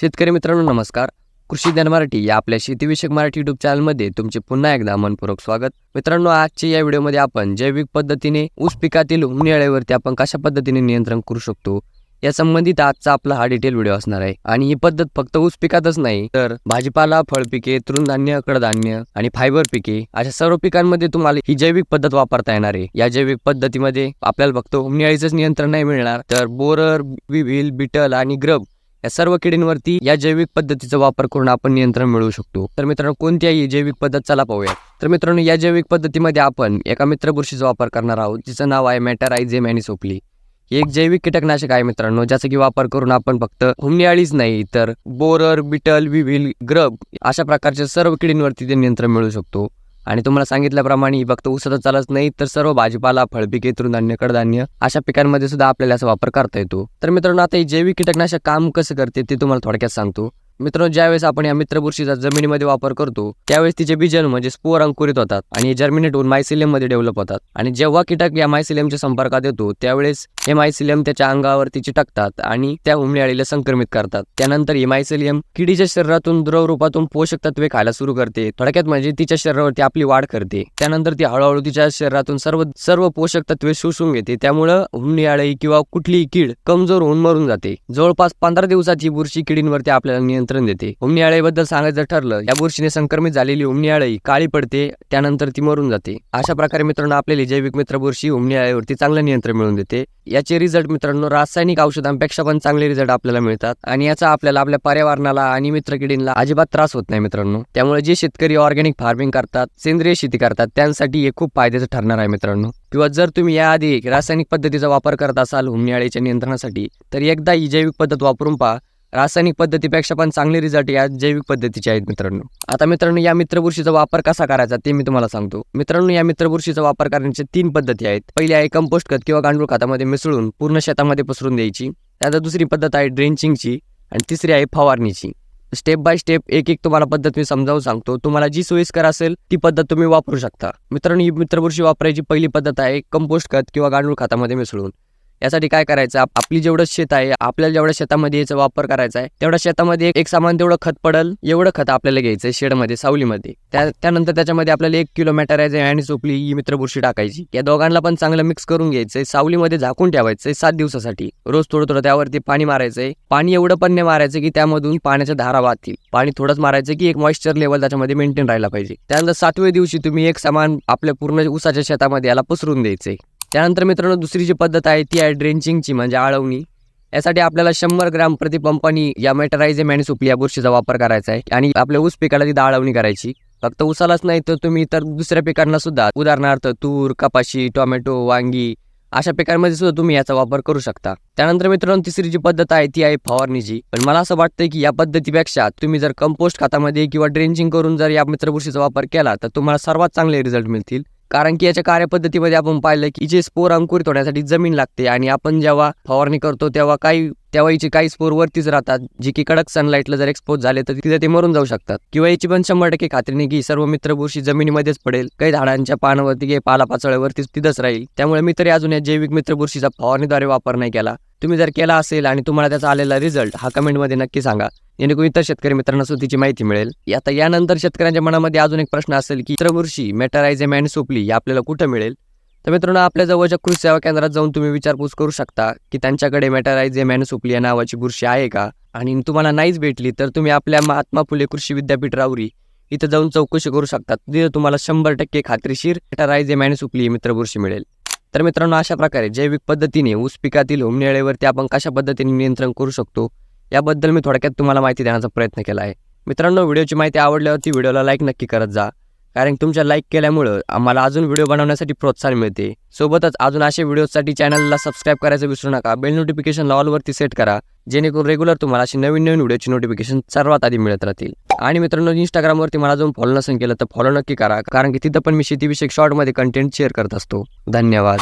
शेतकरी मित्रांनो नमस्कार. कृषी ज्ञान मराठी या आपल्या शेतीविषयक मराठी युट्यूब चॅनलमध्ये तुमचे पुन्हा एकदा मनपूर्वक स्वागत. मित्रांनो आजच्या या व्हिडिओमध्ये आपण जैविक पद्धतीने ऊस पिकातील हुमणी आपण कशा पद्धतीने नियंत्रण करू शकतो या संबंधित आजचा आपला हा डिटेल व्हिडिओ असणार आहे. आणि ही पद्धत फक्त ऊस पिकातच नाही तर भाजीपाला फळपिके तृणधान्य कडधान्य आणि फायबर पिके अशा सर्व पिकांमध्ये तुम्हाला ही जैविक पद्धत वापरता येणार आहे. या जैविक पद्धतीमध्ये आपल्याला फक्त हुमणीआळीचंच नियंत्रण नाही मिळणार तर बोरर विव्हिल बिटल आणि ग्रब या सर्व किडींवरती या जैविक पद्धतीचा वापर करून आपण नियंत्रण मिळवू शकतो. तर मित्रांनो कोणत्याही जैविक पद्धत चला पाहूया तर मित्रांनो या जैविक पद्धतीमध्ये आपण एका मित्र बुरशीचा वापर करणार आहोत जिचं नाव आहे मॅटरायझेम आणि सोपली हे एक जैविक कीटकनाशक आहे मित्रांनो ज्याचा की वापर करून आपण फक्त हुमणीआळीच नाही तर बोरर बिटल विव्हिल ग्रब अशा प्रकारच्या सर्व किडींवरती ते नियंत्रण मिळू शकतो. आणि तुम्हाला सांगितल्याप्रमाणे ही फक्त ऊसातच चालत नाही तर सर्व भाजीपाला फळपिके तृणधान्य कडधान्य अशा पिकांमध्ये सुद्धा आपल्याला याचा वापर करता येतो. तर मित्रांनो आता हे जैविक कीटकनाशक काम कसं करते ते तुम्हाला थोडक्यात सांगतो. मित्रांनो ज्यावेळेस आपण या मित्रबुरशीचा जमिनीमध्ये वापर करतो त्यावेळेस तिचे बीजाणू म्हणजे स्पोर अंकुरित होतात आणि जर्मिनेट होऊन मायसिलियममध्ये डेव्हलप होतात. आणि जेव्हा कीटक या मायसिलियमच्या संपर्कात येतो त्यावेळेस हे मायसिलियम त्याच्या अंगावर तिची टाकतात आणि त्या हुमणी संक्रमित करतात. त्यानंतर हे मायसिलियम किडीच्या शरीरातून द्रव रूपातून पोषक तत्वे खायला सुरू करते. थोडक्यात म्हणजे तिच्या शरीरावरती आपली वाढ करते. त्यानंतर ती हळूहळू तिच्या शरीरातून सर्व सर्व पोषक तत्वे शोषून घेते. त्यामुळं हुमणी किंवा कुठलीही कीड कमजोर होऊन मरून जाते. जवळपास पंधरा दिवसाची बुरशी किडींवरती आपल्याला नियंत्रण देते. उमनियाळेबद्दल सांगायचं ठरलं या बुरशीने संक्रमित झालेली उमनियाळी काळी पडते त्यानंतर ती मरून जाते. अशा प्रकारे मित्रांनो आपल्याला जैविक मित्र बुरशी उमनियाळेवरती चांगलं नियंत्रण मिळवून देते. याचे रिझल्ट मित्रांनो रासायनिक औषधांपेक्षा पण चांगले रिझल्ट आपल्याला मिळतात. आणि याचा आपल्याला आपल्या पर्यावरणाला आणि मित्रकिडींना अजिबात त्रास होत नाही मित्रांनो. त्यामुळे जे शेतकरी ऑर्गॅनिक फार्मिंग करतात सेंद्रिय शेती करतात त्यांसाठी हे खूप फायद्याचं ठरणार आहे मित्रांनो. किंवा जर तुम्ही याआधी रासायनिक पद्धतीचा वापर करत असाल उमनियाळीच्या नियंत्रणासाठी तर एकदा ही जैविक पद्धत वापरून पहा. रासायनिक पद्धतीपेक्षा पण चांगले रिझल्ट या जैविक पद्धतीचे आहेत मित्रांनो. आता मित्रांनो या मित्रबुरशीचा वापर कसा करायचा ते मी तुम्हाला सांगतो. मित्रांनो या मित्रबुरशीचा वापर करण्याच्या तीन पद्धती आहेत. पहिली आहे कंपोस्ट खत किंवा गांडूळ खतामध्ये मिसळून पूर्ण शेतामध्ये पसरून द्यायची. त्यानंतर दुसरी पद्धत आहे ड्रेंचिंगची आणि तिसरी आहे फवारणीची. स्टेप बाय स्टेप एक एक तुम्हाला पद्धत मी समजावून सांगतो. तुम्हाला जी सोयीस्कर असेल ती पद्धत तुम्ही वापरू शकता. मित्रांनो ही मित्रबुरशी वापरायची पहिली पद्धत आहे कंपोस्ट खत किंवा गांडूळ खतामध्ये मिसळून. यासाठी काय करायचं? आपली जेवढं शेत आहे आपल्याला जेवढ्या शेतामध्ये याचा वापर करायचा आहे तेवढ्या शेतामध्ये एक सामान तेवढं खत पडल एवढं खत आपल्याला घ्यायचं आहे शेडमध्ये सावलीमध्ये. त्या त्यानंतर त्याच्यामध्ये आपल्याला एक किलो आहे आणि चोपली ही मित्रबुरशी टाकायची. या दोघांना पण चांगलं मिक्स करून घ्यायचंय सावलीमध्ये झाकून ठेवायचंय सात दिवसासाठी. रोज थोडं थोडं त्यावरती पाणी मारायचंय पाणी एवढं पण नाही मारायचं की त्यामधून पाण्याच्या धारा वाहतील. पाणी थोडंच मारायचं की एक मॉइश्चर लेवल त्याच्यामध्ये मेंटेन राहायला पाहिजे. त्यानंतर सातव्या दिवशी तुम्ही एक सामान आपल्या पूर्ण उसाच्या शेतामध्ये याला पसरून द्यायचंय त्यानंतर मित्रांनो दुसरी जी पद्धत आहे ती आहे ड्रेंचिंगची म्हणजे आळवणी. यासाठी आपल्याला शंभर ग्राम प्रतिपंपानी या मेटरायझेम आणि सुपली या बुरशीचा वापर करायचा आहे. आणि आपल्या ऊस पिकाला तिथं आळवणी करायची. फक्त उसालाच नाही तर तुम्ही इतर दुसऱ्या पिकांना सुद्धा उदाहरणार्थ तूर कपाशी टोमॅटो वांगी अशा पिकांमध्ये सुद्धा तुम्ही याचा वापर करू शकता. त्यानंतर मित्रांनो तिसरी जी पद्धत आहे ती आहे फवारणीची पण मला असं वाटतं की या पद्धतीपेक्षा तुम्ही जर कंपोस्ट खतामध्ये किंवा ड्रेंचिंग करून जर या मित्रबुरशीचा वापर केला तर तुम्हाला सर्वात चांगले रिझल्ट मिळतील. कारण की याच्या कार्यपद्धतीमध्ये आपण पाहिलं की जे स्पोर अंकुरित होण्यासाठी जमीन लागते आणि आपण जेव्हा फवारणी करतो तेव्हा काही तेव्हा हिचे काही स्पोर वरतीच राहतात जे की कडक सनलाईटला जर एक्सपोज झाले तर तिथे ते मरून जाऊ शकतात. किंवा याची पण शंभर टक्के खात्री नाही की सर्व मित्र बुरशी जमिनीमध्येच पडेल काही झाडांच्या पानावरती काही पालापाचोळ्यावरतीच तिथंच राहील. त्यामुळे मी तरी अजून या जैविक मित्र बुरशीचा फवारणीद्वारे वापर नाही केला. तुम्ही जर केला असेल आणि तुम्हाला त्याचा आलेला रिझल्ट हा कमेंटमध्ये नक्की सांगा. जेणेकरून इतर शेतकरी मित्रांना सुद्धा माहिती मिळेल. आता यानंतर शेतकऱ्यांच्या मनामध्ये अजून एक प्रश्न असेल की चित्रबुरशी मेटारायझेम अँड सोपली या आपल्याला कुठं मिळेल? तर मित्रांनो आपल्या जवळच्या कृषी सेवा केंद्रात जाऊन तुम्ही विचारपूस करू शकता की त्यांच्याकडे मेटारायझेम अँड सोपली या नावाची बुरशी आहे का? आणि तुम्हाला नाहीच भेटली तर तुम्ही आपल्या महात्मा फुले कृषी विद्यापीठ रावरी इथं जाऊन चौकशी करू शकता. तिथे तुम्हाला शंभर टक्के खात्रीशीर मेटारायझेम अँड सोपली ही मित्रबुरशी मिळेल. तर मित्रांनो अशा प्रकारे जैविक पद्धतीने ऊस पिकातील उमनेळेवरती आपण कशा पद्धतीने नियंत्रण करू शकतो याबद्दल मी थोडक्यात तुम्हाला माहिती देण्याचा प्रयत्न केला आहे. मित्रांनो व्हिडिओची माहिती आवडल्यावरती व्हिडिओला लाईक नक्की करत जा. कारण तुमच्या लाईक केल्यामुळं आम्हाला अजून व्हिडिओ बनवण्यासाठी प्रोत्साहन मिळते. सोबतच अजून अशा व्हिडिओसाठी चॅनलला सबस्क्राईब करायचं विसरू नका. बेल नोटिफिकेशन ऑलवरती सेट करा. जेणेकरून रेग्युलर तुम्हाला अशी नवीन नवीन व्हिडिओची नोटिफिकेशन सर्वात आधी मिळत राहतील. आणि मित्रांनो इंस्टाग्रामवरती मला अजून फॉलो नसेल केलं तर फॉलो नक्की करा. कारण की तिथं पण मी शेतीविषयक शॉर्टमध्ये कंटेंट शेअर करत असतो. धन्यवाद.